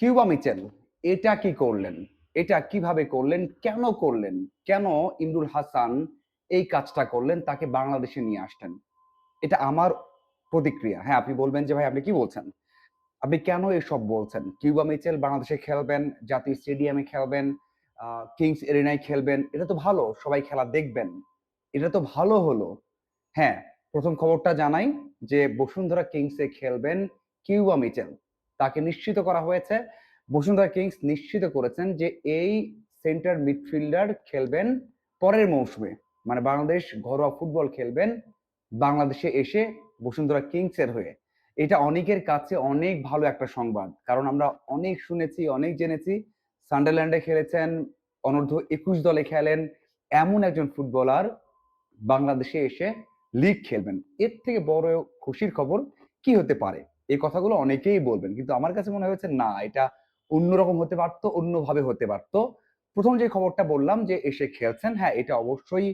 Cuba Mitchell, এটা কি করলেন? এটা কীভাবে করলেন? কেন করলেন? কেন ইমরুল হাসান এই কাজটা করলেন? তাকে বাংলাদেশে নিয়ে আসলেন এটা আমার প্রতিক্রিয়া। হ্যাঁ আপনি বলবেন যে, ভাই, আপনি কি বলছেন? আপনি কেন এসব বলছেন? কিউবা মিচেল বাংলাদেশে খেলবেন, জাতীয় স্টেডিয়ামে খেলবেন কিংস এরিনায় খেলবেন, এটা তো ভালো, সবাই খেলা দেখবেন। এটা তো ভালো হলো। হ্যাঁ প্রথম খবরটা জানাই যে, বসুন্ধরা কিংসে খেলবেন কিউবা মিচেল। তাকে নিশ্চিত করা হয়েছে। বসুন্ধরা কিংস নিশ্চিত করেছেন যে এই সেন্টার মিডফিল্ডার খেলবেন পরের মৌসুমে। মানে বাংলাদেশ ঘরোয়া ফুটবল খেলবেন বাংলাদেশে এসে বসুন্ধরা কিংসের হয়ে। এটা অনেকের কাছে অনেক ভালো একটা সংবাদ। কারণ আমরা অনেক শুনেছি, অনেক জেনেছি, সান্ডারল্যান্ডে খেলেছেন, অনূর্ধ্ব একুশ দলে খেলেন, এমন একজন ফুটবলার বাংলাদেশে এসে লিগ খেলবেন। এর থেকে বড় খুশির খবর কি হতে পারে? এই কথাগুলো অনেকেই বলবেন, কিন্তু আমার কাছে মনে হয়েছে না, এটা অন্যরকম হতে পারতো, অন্যভাবে হতে পারতো। প্রথম যে খবরটা বললাম যে এসে খেলছেন হ্যাঁ এটা অবশ্যই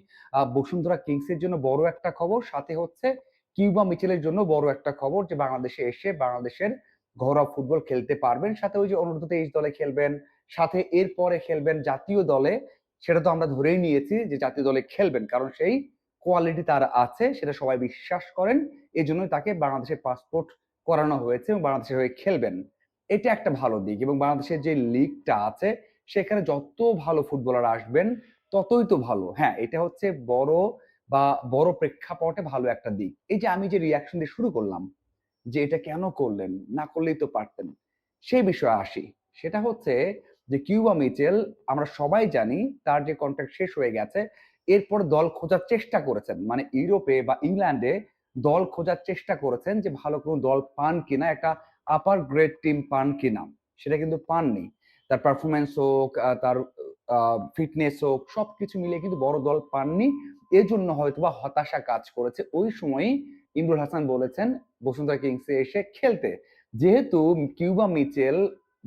বসুন্ধরা কিংসের জন্য বড় একটা খবর, সাথে হচ্ছে কিউবা মিচেলের জন্য বড় একটা খবর যে বাংলাদেশে এসে বাংলাদেশের ঘরোয়া ফুটবল খেলতে পারবেন। সাথে ওই যে অনূর্ধ্ব তেইশ দলে খেলবেন, সাথে এরপরে খেলবেন জাতীয় দলে, সেটা তো আমরা ধরেই নিয়েছি যে জাতীয় দলে খেলবেন, কারণ সেই কোয়ালিটি তার আছে, সেটা সবাই বিশ্বাস করেন। এই তাকে বাংলাদেশের পাসপোর্ট করানো হয়েছে এবং বাংলাদেশের হয়ে খেলবেন। এটা একটা ভালো দিক এবং বাংলাদেশের যে লিগটা আছে, সেখানে যত ভালো ফুটবলার আসবেন, ততই তো ভালো। হ্যাঁ এটা হচ্ছে বড় বা বড় প্রেক্ষাপটে ভালো একটা দিক। এই যে আমি যে রিয়াকশন দিয়ে শুরু করলাম, যে এটা কেন করলেন, না করলেই তো পারতেন, সেই বিষয়ে আসি। সেটা হচ্ছে যে কিউবা মিচেল, আমরা সবাই জানি, তার যে কন্ট্রাক্ট শেষ হয়ে গেছে, এরপর দল খোঁজার চেষ্টা করেছেন। মানে ইউরোপে বা ইংল্যান্ডে দল খোঁজার চেষ্টা করেছেন যে ভালো কোনো দল পান কিনা, একটা আপার গ্রেড টিম পান কিনা। সেটা কিন্তু পাননি। তার পারফরমেন্স হোক তার ফিটনেস হোক, সবকিছু মিলিয়ে কিন্তু বড় দল পাননি। এজন্য হয়তো বা হতাশা কাজ করেছে। ওই সময়ই ইমরুল হাসান বলেছেন, বসুন্ধরা কিংসে এসে খেলতে। যেহেতু কিউবা মিচেল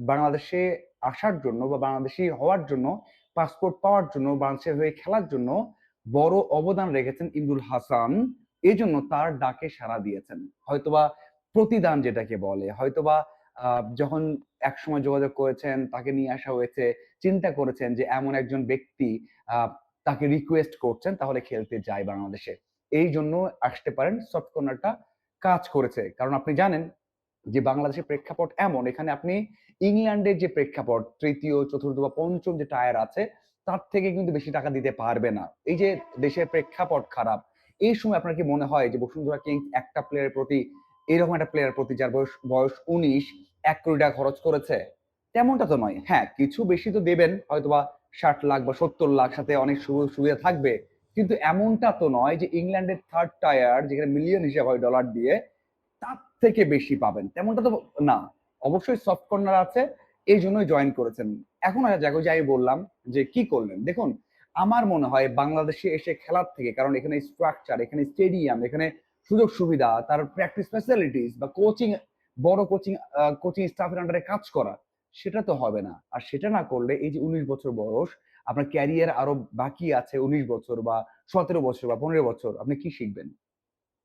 বাংলাদেশে আসার জন্য বা বাংলাদেশি হওয়ার জন্য পাসপোর্ট পাওয়ার জন্য, বাংলাদেশের হয়ে খেলার জন্য বড় অবদান রেখেছেন ইমরুল হাসান। এই জন্য তার ডাকে সাড়া দিয়েছেন। হয়তোবা প্রতিদান যেটাকে বলে, হয়তোবা যখন একসময় যোগাযোগ করেছেন, তাকে নিয়ে আসা হয়েছে, চিন্তা করেছেন যে এমন একজন ব্যক্তি তাকে রিকোয়েস্ট করছেন, তাহলে খেলতে যায় বাংলাদেশে। এই জন্য আসতে পারেন সফট কর্নারটা কাজ করেছে। কারণ আপনি জানেন যে বাংলাদেশের প্রেক্ষাপট এমন, এখানে আপনি ইংল্যান্ডের যে প্রেক্ষাপট, তৃতীয়, চতুর্থ বা পঞ্চম যে টায়ার আছে, তার থেকে কিন্তু বেশি টাকা দিতে পারবে না। এই যে দেশের প্রেক্ষাপট খারাপ এই সময় আপনার কি মনে হয় যে বসুন্ধরা কিংস একটা প্লেয়ারের প্রতি, এরকম একটা প্লেয়ার প্রতি যার বয়স বয়স উনিশ, এক কোটি টাকা খরচ করেছে? তেমনটা তো নয়। হ্যাঁ কিছু বেশি তো দেবেন, হয়তোবা ষাট লাখ বা সত্তর লাখ সাথে অনেক সুবিধা থাকবে। কিন্তু এমনটা তো নয় যে ইংল্যান্ডের থার্ড টায়ার যেখানে মিলিয়ন হিসাব হয় ডলার দিয়ে, তার থেকে বেশি পাবেন। তেমনটা তো না। অবশ্যই সফট কর্নার আছে, এই জন্যই জয়েন করেছেন। এখন জায়গায় যাই বললাম যে কি করলেন? দেখুন আমার মনে হয় বাংলাদেশে এসে খেলার থেকে, কারণ এখানে স্ট্রাকচার এখানে স্টেডিয়াম এখানে সুযোগ সুবিধা, তার প্র্যাকটিস ফ্যাসিলিটিস বা কোচিং বড় কোচিং কোচিং স্টাফের আন্ডারে কাজ করা, সেটা তো হবে না। আর সেটা না করলে এই যে উনিশ বছর বয়স, আপনার ক্যারিয়ার আরও বাকি আছে উনিশ বছর বা সতেরো বছর বা পনেরো বছর, আপনি কি শিখবেন?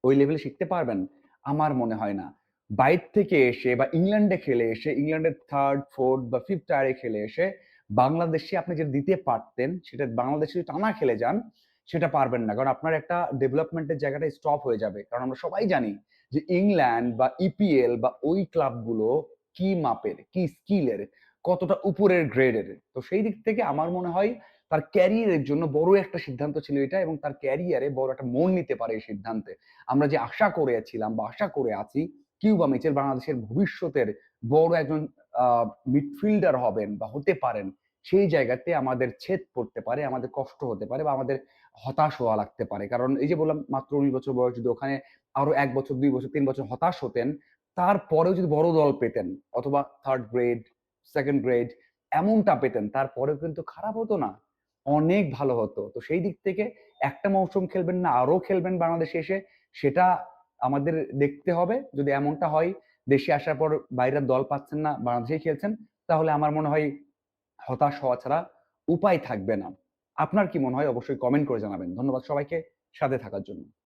ওই লেভেলে শিখতে পারবেন, আমার মনে হয় না। বাইর থেকে এসে বা ইংল্যান্ডে খেলে এসে, ইংল্যান্ডের থার্ড ফোর্থ বা ফিফথ টায়ারে খেলে এসে বাংলাদেশে আপনি যে দিতে পারতেন, সেটা বাংলাদেশে টানা খেলে যান, সেটা পারবেন না। কারণ আপনার একটা ডেভেলপমেন্টের জায়গাটা স্টপ হয়ে যাবে। কারণ আমরা সবাই জানি যে ইংল্যান্ড বা ইপিএল বা ওই ক্লাবগুলো কি মাপের, কি স্কিলের কতটা উপরের গ্রেডের তো সেই দিক থেকে আমার মনে হয় তার ক্যারিয়ারের জন্য বড় একটা সিদ্ধান্ত ছিল এটা এবং তার ক্যারিয়ারে বড় একটা মন নিতে পারে এই সিদ্ধান্তে। আমরা যে আশা করেছিলাম বা আশা করে আছি কিউবা মিচেল বাংলাদেশের ভবিষ্যতের বড় একজন মিডফিল্ডার হবেন বা হতে পারেন, সেই জায়গাতে আমাদের ছেদ পড়তে পারে, আমাদের কষ্ট হতে পারে বা আমাদের হতাশ হওয়া লাগতে পারে। কারণ এই যে বললাম, মাত্র উনিশ বছর বয়স, যদি ওখানে আরও এক বছর, দুই বছর, তিন বছর হতাশ হতেন, তারপরেও যদি বড় দল পেতেন, অথবা থার্ড গ্রেড সেকেন্ড গ্রেড এমনটা পেতেন, তারপরেও কিন্তু খারাপ হতো না, অনেক ভালো হতো। তো সেই দিক থেকে একটা মৌসুম খেলবেন না, আরও খেলবেন বাংলাদেশে এসে, সেটা আমাদের দেখতে হবে। যদি এমনটা হয়, দেশে আসার পর বাইরের দল পাচ্ছেন না বাংলাদেশে খেলছেন, তাহলে আমার মনে হয় হতাশ হওয়া ছাড়া উপায় থাকবে না। আপনার কি মনে হয়? অবশ্যই কমেন্ট করে জানাবেন। ধন্যবাদ সবাইকে, সাথে থাকার জন্য।